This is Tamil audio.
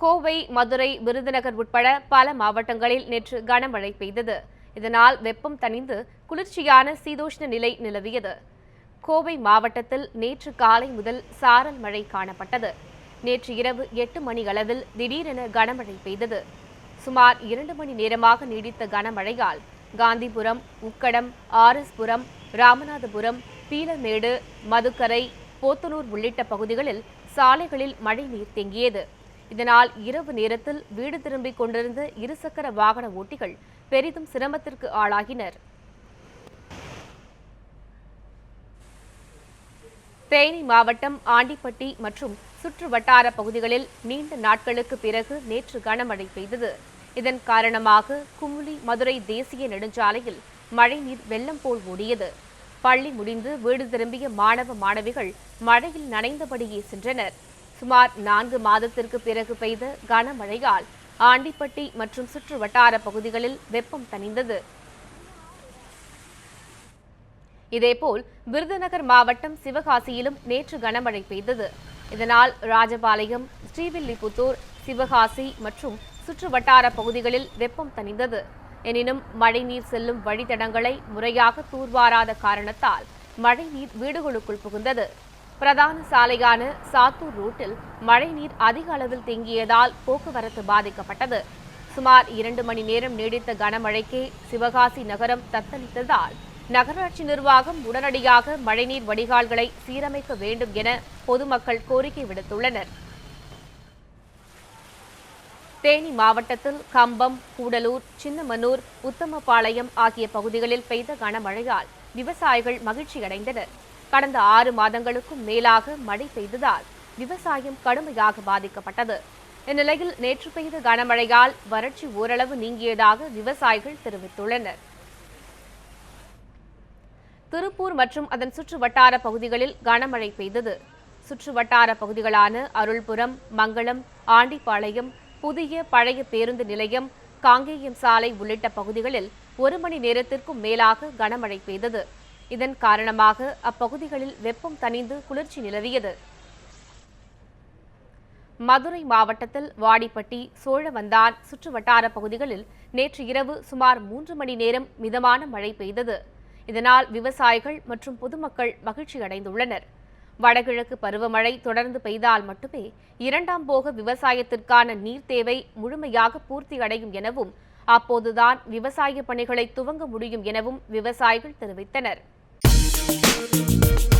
கோவை மதுரை விருதுநகர் உட்பட பல மாவட்டங்களில் நேற்று கனமழை பெய்தது. இதனால் வெப்பம் தணிந்து குளிர்ச்சியான சீதோஷ்ண நிலை நிலவியது. கோவை மாவட்டத்தில் நேற்று காலை முதல் சாரல் மழை காணப்பட்டது. நேற்று இரவு எட்டு மணி அளவில் திடீரென கனமழை பெய்தது. சுமார் இரண்டு மணி நேரமாக நீடித்த கனமழையால் காந்திபுரம் உக்கடம் ஆர்எஸ்புரம் ராமநாதபுரம் பீலமேடு மதுக்கரை போத்தனூர் உள்ளிட்ட பகுதிகளில் சாலைகளில் மழைநீர் தேங்கியது. இதனால் இரவு நேரத்தில் வீடு திரும்பிக் கொண்டிருந்த இருசக்கர வாகன ஓட்டிகள் பெரிதும் சிரமத்திற்கு ஆளாகினர். தேனி மாவட்டம் ஆண்டிப்பட்டி மற்றும் சுற்று வட்டார பகுதிகளில் நீண்ட நாட்களுக்கு பிறகு நேற்று கனமழை பெய்தது. இதன் காரணமாக குமுளி மதுரை தேசிய நெடுஞ்சாலையில் மழைநீர் வெள்ளம் போல் ஓடியது. பள்ளி முடிந்து வீடு திரும்பிய மாணவ மாணவிகள் மழையில் நனைந்தபடியே சென்றனர். சுமார் நான்கு மாதத்திற்கு பிறகு பெய்த கனமழையால் ஆண்டிப்பட்டி மற்றும் சுற்று வட்டார பகுதிகளில் வெப்பம் தணிந்தது. இதேபோல் விருதுநகர் மாவட்டம் சிவகாசியிலும் நேற்று கனமழை பெய்தது. இதனால் ராஜபாளையம் ஸ்ரீவில்லிபுத்தூர் சிவகாசி மற்றும் சுற்று வட்டார பகுதிகளில் வெப்பம் தணிந்தது. எனினும் மழைநீர் செல்லும் வழித்தடங்களை முறையாக தூர்வாராத காரணத்தால் மழைநீர் வீடுகளுக்குள் புகுந்தது. பிரதான சாலையான சாத்தூர் ரூட்டில் மழைநீர் அதிக அளவில் தேங்கியதால் போக்குவரத்து பாதிக்கப்பட்டது. சுமார் இரண்டு மணி நேரம் நீடித்த கனமழைக்கே சிவகாசி நகரம் தத்தளித்ததால் நகராட்சி நிர்வாகம் உடனடியாக மழைநீர் வடிகால்களை சீரமைக்க வேண்டும் என பொதுமக்கள் கோரிக்கை விடுத்துள்ளனர். தேனி மாவட்டத்தில் கம்பம் கூடலூர் சின்னமனூர் உத்தமபாளையம் ஆகிய பகுதிகளில் பெய்த கனமழையால் விவசாயிகள் மகிழ்ச்சியடைந்தனர். கடந்த ஆறு மாதங்களுக்கும் மேலாக மழை பெய்ததால் விவசாயம் கடுமையாக பாதிக்கப்பட்டது. இந்நிலையில் நேற்று பெய்த கனமழையால் வறட்சி ஓரளவு நீங்கியதாக விவசாயிகள் தெரிவித்துள்ளனர். திருப்பூர் மற்றும் அதன் சுற்று வட்டார பகுதிகளில் கனமழை பெய்தது. சுற்று வட்டார பகுதிகளான அருள்புரம் மங்களம் ஆண்டிப்பாளையம் புதிய பழைய பேருந்து நிலையம் காங்கேயம் சாலை உள்ளிட்ட பகுதிகளில் ஒரு மணி நேரத்திற்கும் மேலாக கனமழை பெய்தது. இதன் காரணமாக அப்பகுதிகளில் வெப்பம் தணிந்து குளிர்ச்சி நிலவியது. மதுரை மாவட்டத்தில் வாடிப்பட்டி சோழவந்தான் சுற்று வட்டார பகுதிகளில் நேற்று இரவு சுமார் மூன்று மணி நேரம் மிதமான மழை பெய்தது. இதனால் விவசாயிகள் மற்றும் பொதுமக்கள் மகிழ்ச்சி அடைந்துள்ளனர். வடகிழக்கு பருவமழை தொடர்ந்து பெய்தால் மட்டுமே இரண்டாம் போக விவசாயத்திற்கான நீர் தேவை முழுமையாக பூர்த்தி அடையும் எனவும் அப்போதுதான் விவசாய பணிகளை துவங்க முடியும் எனவும் விவசாயிகள் தெரிவித்தனர். Thank you.